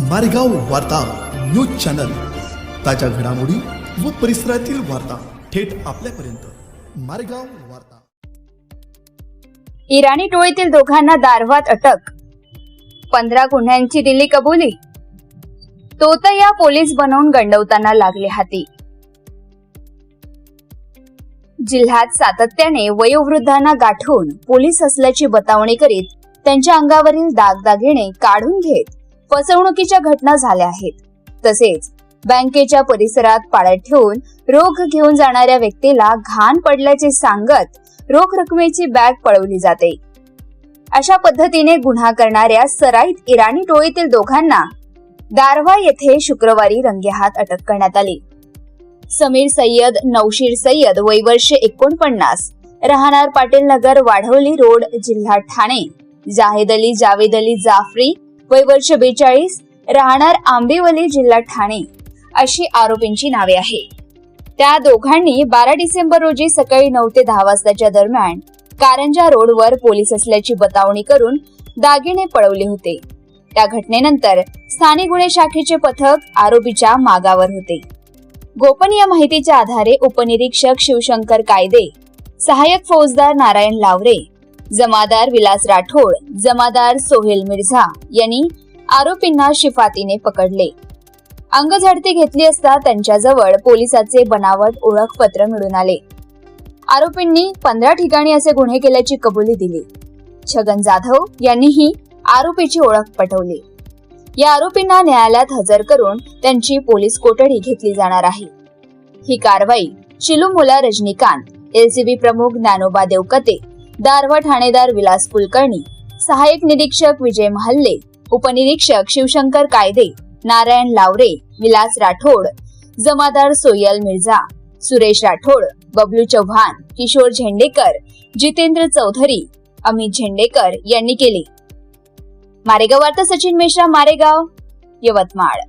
मारेगाव वार्ता news channel. ताज्या घडामोडी व परिसरातील वार्ता थेट आपल्यापर्यंत. मारेगाव वार्ता. इराणी टोळीतील दोघांना दारवात अटक. पंधरा गुन्ह्यांची दिली कबुली. तोतया पोलीस बनवून गंडवताना लागले हाती. जिल्ह्यात सातत्याने वयोवृद्धांना गाठून पोलीस असल्याची बतावणी करीत त्यांच्या अंगावरील दागदागिने काढून घेत फसवणुकीच्या घटना झाल्या आहेत. तसेच बँकेच्या परिसरात पाळत ठेवून रोख घेऊन जाणाऱ्या व्यक्तीला घाण पडल्याचे सांगत रोख रकमेची बॅग पळवली जाते. अशा पद्धतीने गुन्हा करणाऱ्या सराईत इराणी टोळीतील दोघांना दारवा येथे शुक्रवारी रंगेहात अटक करण्यात आली. समीर सय्यद नौशीर सय्यद वय वर्ष एकोणपन्नास राहणार पाटील नगर वाढवली रोड जिल्हा ठाणे जाहेद अली जावेद अली जाफरी वय वर्ष बेचाळीस राहणार आंबेवली जिल्हा ठाणे अशी आरोपींची नावे आहे. त्या दोघांनी बारा डिसेंबर रोजी सकाळी नऊ ते दहा वाजताच्या दरम्यान कारंजा रोडवर पोलीस असल्याची बतावणी करून दागिने पळवले होते. त्या घटनेनंतर स्थानिक गुन्हे शाखेचे पथक आरोपीच्या मागावर होते. गोपनीय माहितीच्या आधारे उपनिरीक्षक शिवशंकर कायदे सहाय्यक फौजदार नारायण लावरे जमादार विलास राठोड जमादार सोहेल मिर्झा यांनी आरोपींना शिफातीने पकडले. अंगझडती घेतली असता त्यांच्याजवळ पोलिसाचे बनावट ओळखपत्र मिळून आले. आरोपींनी पंधरा ठिकाणी असे गुन्हे केल्याची कबुली दिली. छगन जाधव यांनीही आरोपीची ओळख पटवली. या आरोपींना न्यायालयात हजर करून त्यांची पोलीस कोठडी घेतली जाणार आहे. ही कारवाई चिलुमुला रजनीकांत एलसीबी प्रमुख ज्ञानोबा देवकते दारवा ठाणेदार विलास कुलकर्णी सहाय्यक निरीक्षक विजय महाल्ले उपनिरीक्षक शिवशंकर कायदे नारायण लावरे विलास राठोड जमादार सोयल मिर्झा सुरेश राठोड बबलू चव्हाण किशोर झेंडेकर जितेंद्र चौधरी अमित झेंडेकर यांनी केले. मारेगाव वार्ता सचिन मिश्रा मारेगाव यवतमाळ.